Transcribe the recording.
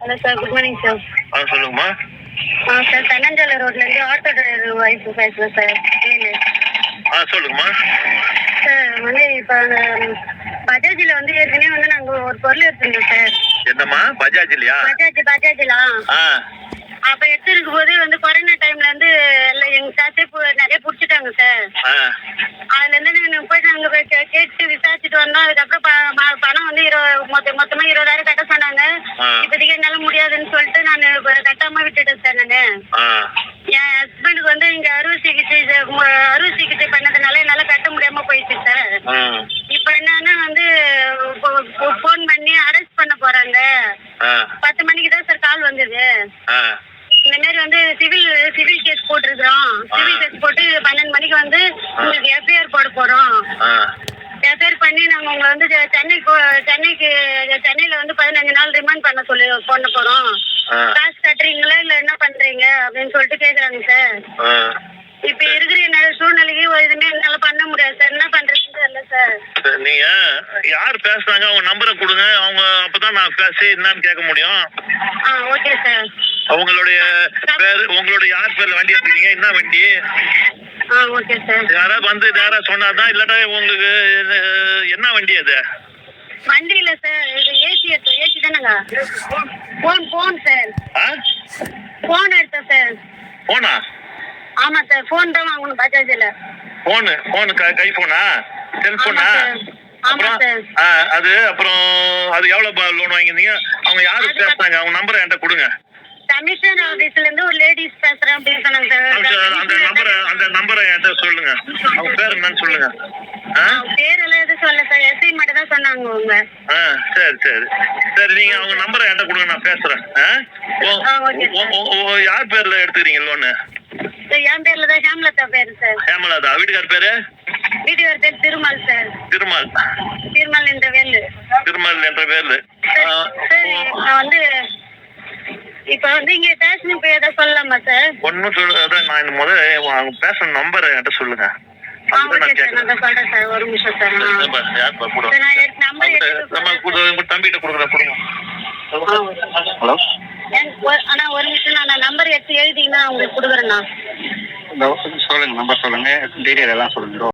Hello sir good morning sir ஆ சொல்லுங்கம்மா. ஆ sir Thannanjolai ரோட்லேருந்து ஆட்டோ டிரைவர் ஒய்ஃப் பேசுகிறேன் சார் வேலு ஆ சொல்லுங்கம்மா. சார் வந்து இப்போ பஜாஜில் வந்து ஏற்கனவே வந்து நாங்கள் ஒரு பொருள் எடுத்துருந்தோம் சார் என்னம்மா? பஜாஜ் இல்லையா பஜாஜ் பஜாஜ்லாம் ஆ. அப்போ எடுத்துருக்கும் போது வந்து கொரோனா டைம்ல வந்து எல்லாம் எங்கள் காசே பிடிச்சிட்டாங்க சார். ஆ. அதுலேருந்து நாங்கள் போய் நாங்கள் போய் கேட்டு விசாரிச்சுட்டு வந்தோம். அதுக்கப்புறம் பணம் வந்து இரு மொத்த மொத்தமாக இருபதாயிரம் கட்ட சொன்னாங்க. இப்போதைக்கு என்னால் முடியாதுன்னு சொல்லிட்டு நான் கட்டாமல் விட்டுட்டேன் சார் நான். என் ஹஸ்பண்டுக்கு வந்து இங்க அறுவை சிகிச்சை அறுவை சிகிச்சை பண்ணதுனால என்னால கட்ட முடியாம போயிடுச்சு சார். இப்போ என்னன்னா வந்து ஃபோன் பண்ணி அரெஸ்ட் பண்ண போறாங்க. பத்து மணிக்கு தான் சார் கால் வந்தது. இந்த மாதிரி வந்து சிவில் சிவில் கேஸ் போட்டிருக்கிறோம். சிவில் கேஸ் போட்டு பன்னெண்டு மணிக்கு வந்து உங்களுக்கு எஃப்ஐஆர் போட போறோம். எஃப்ஐஆர் பண்ணி நாங்க உங்களை வந்து செ- சென்னை கோ- சென்னைக்கு சென்னையில வந்து பதினஞ்சு நாள் ரிமாண்ட் பண்ண சொல்லி பண்ண போறோம். காசு கட்டுறீங்களா இல்ல என்ன பண்றீங்க? அப்படின்னு சொல்லிட்டு கேக்குறாங்க சார். இப்ப இருக்கிற என்னோட சூழ்நிலைக்கு இதுமே என்னால பண்ண முடியாது சார். என்ன சரி, நீங்க யார் பேசுறாங்க? அவங்க நம்பரை கொடுங்க. அவங்க அப்பதான் நான் பேசி என்னன்னு கேட்க முடியும். Okay sir. அவங்களுடைய பேர் உங்களுடைய யார் பேர்ல வண்டி எடுத்துக்கீங்க என்ன வண்டி? யாராவது வந்து நேரா சொன்னாதான் இல்லாட்டா உங்களுக்கு என்ன வண்டி அது? வண்டி இல்ல சார். இது ஏசி ஏசி தானேங்க? Phone phone sir. போன் எடுத்தேன் சார். போனா? ஆமா சார். போன் தான் வாங்கணும். பஜாஜ்ல. போனு போனு கை போனா? செல்போனா சார். சார். அது அப்புறம் அது எவ்வளவு லோன் வாங்கியிருந்தீங்க? அவங்க யாரு பேசுறாங்க அவங்க நம்பரை என்கிட்ட கொடுங்க. கமிஷன் ஆபீஸ்ல இருந்து ஒரு லேடிஸ் பேசுறேன் அப்படின்னு சொன்னாங்க அந்த- அந்த நம்பரை அந்த நம்பரை என்கிட்ட சொல்லுங்க. அவங்க பேர் என்னன்னு சொல்லுங்க. பேரெல்லாம் எதுவும் சொல்ல சார் எஸ்ஐ மட்டும் தான் சொன்னாங்க அவங்க. சரி சரி. சரி நீங்க அவங்க நம்பரை என்கிட்ட கொடுங்க நான் பேசுறேன். யார் பேர்ல எடுத்துக்கிறீங்க லோனு சார் என் பேர்ல தான் ஹேம்லதா பேரு சார். ஹேமலாதா? வீட்டுக்கார் பேரு? வீட்டுக்கார பேர் திருமால் சார். திருமால். திருமால் என்ற வேலு. திருமால் என்ற பேர்ல ஆ, சரி நான் வந்து இப்ப வந்து இங்க ஸ்டேஷனுக்கு போய் ஏதாவது சொல்லலாமா சார்? ஒன்னும் சொல்ல அதான் நான் இந்த முதல்ல பேசுற நம்பரை என்கிட்ட சொல்லுங்க. ஹலோ? ஒரு- ஆனா ஒரு நிமிஷம் நான் நான் நம்பர் எடுத்து எழுதிங்கன்னா உங்களுக்கு கொடுக்குறேண்ணா சொல்லுங்க நம்பர் சொல்லுங்க. டீடைல் எல்லாம் சொல்லுங்க.